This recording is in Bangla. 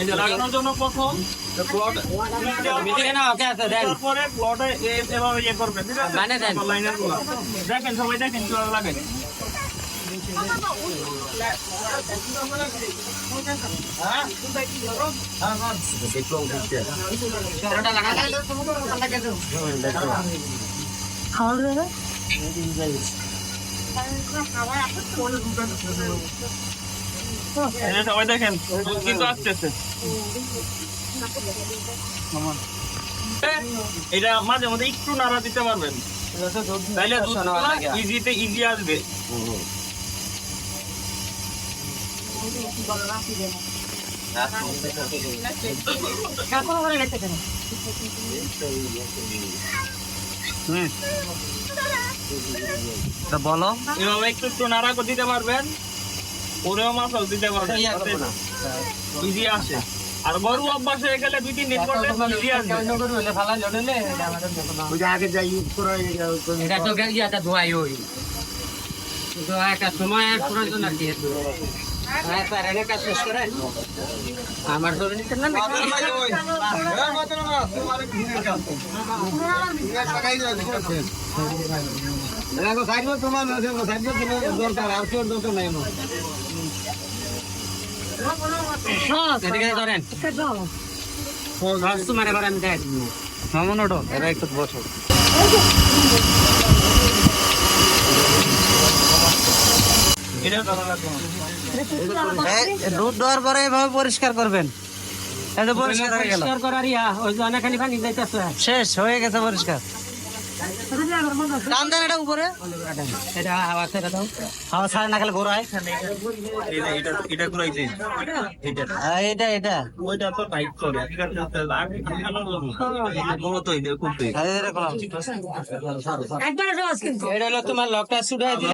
এই যে লাগানোর জন্য প্রথম। প্লট তারপরে প্লটে এভাবে ইয়ে করবেন মানে দেখেন সবাই দেখেন কীভাবে লাগাই এই যে সবাই দেখেন কিন্তু আসতেছে। এটা মাঝে মধ্যে একটু নাড়া দিতে পারবেন। তাইলে ইজিতে ইজি আসবে। বলো। এভাবে একটু একটু নাড়া করে দিতে পারবেন। ওরেও মাছও দিতে পারবেন ইজি আসে আর গরু অভ্যাস হয়ে গেলে দুই তিন দিন করলে ইজি আসবে। এটা তো ইয়াটা ধোয়াই ওই। ধোয়া একটা সময় আর প্রয়োজন আর হ্যাঁ করে। আমার ধরে নিতে না এদিকে ধরেন তোমার এবার আমি দেখ মামুন ওটো দুধ দেওয়ার পরে এভাবে পরিষ্কার করবেন। পরিষ্কার হয়ে গেল। পরিষ্কার করার ওই যে অনেকখানি পানি যাইতেছে। শেষ হয়ে গেছে পরিষ্কার। টান দেন এটা উপরে এটা হাওয়া ছেড়ে দাও হাওয়া ছাড়ে না খেলে গোড়া হয় এটা এটা হ্যাঁ, ওইটা তো বাইক করে এটা খুব হ্যাঁ, এটা এটা হলো তোমার লকটা শুধু